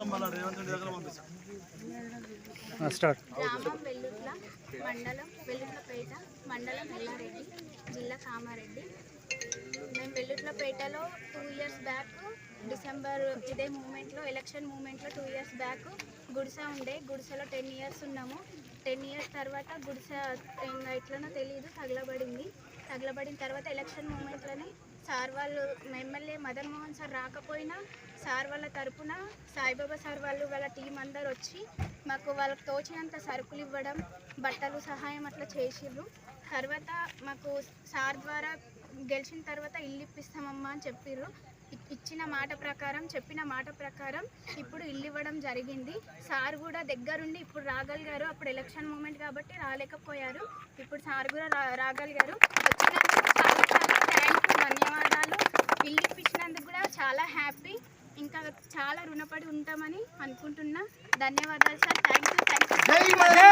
గ్రామం వెల్లుట్ల మండలం వెల్లుట్లపేట మండలం ఎల్లారెడ్డి జిల్లా కామారెడ్డి. మేము వెల్లుట్లపేటలో టూ ఇయర్స్ బ్యాక్ డిసెంబర్ ఇదే మూమెంట్లో ఎలక్షన్ మూమెంట్లో టూ ఇయర్స్ బ్యాక్ గుడిసె ఉండే గుడిసెలో టెన్ ఇయర్స్ ఉన్నాము. టెన్ ఇయర్స్ తర్వాత గుడిసె ఇంకా ఎట్లనో తెలియదు తగలబడింది. తగలబడిన తర్వాత ఎలక్షన్ మూమెంట్లోనే సార్ వాళ్ళు ఎమ్మెల్యే మదన్ మోహన్ సార్ రాకపోయినా సార్ వాళ్ళ తరపున సాయిబాబా సార్ వాళ్ళు వాళ్ళ టీం అందరు వచ్చి మాకు వాళ్ళకి తోచినంత సరుకులు ఇవ్వడం బట్టలు సహాయం అట్లా చేసిర్రు. తర్వాత మాకు సార్ ద్వారా గెలిచిన తర్వాత ఇల్లు ఇప్పిస్తామమ్మా అని చెప్పిర్రు. ఇచ్చిన మాట ప్రకారం చెప్పిన మాట ప్రకారం ఇప్పుడు ఇల్లు ఇవ్వడం జరిగింది. సార్ కూడా దగ్గరుండి ఇప్పుడు రాగలిగారు అప్పుడు ఎలక్షన్ మూమెంట్ కాబట్టి రాలేకపోయారు. ఇప్పుడు సార్ కూడా రా రాగలిగారు వచ్చినందుకు చాలా చాలా థ్యాంక్ ధన్యవాదాలు. ఇల్లు ఇప్పించినందుకు కూడా చాలా హ్యాపీ ఇంకా చాలా రుణపడి ఉంటామని అనుకుంటున్నా. ధన్యవాదాలు sir. Thank you thank you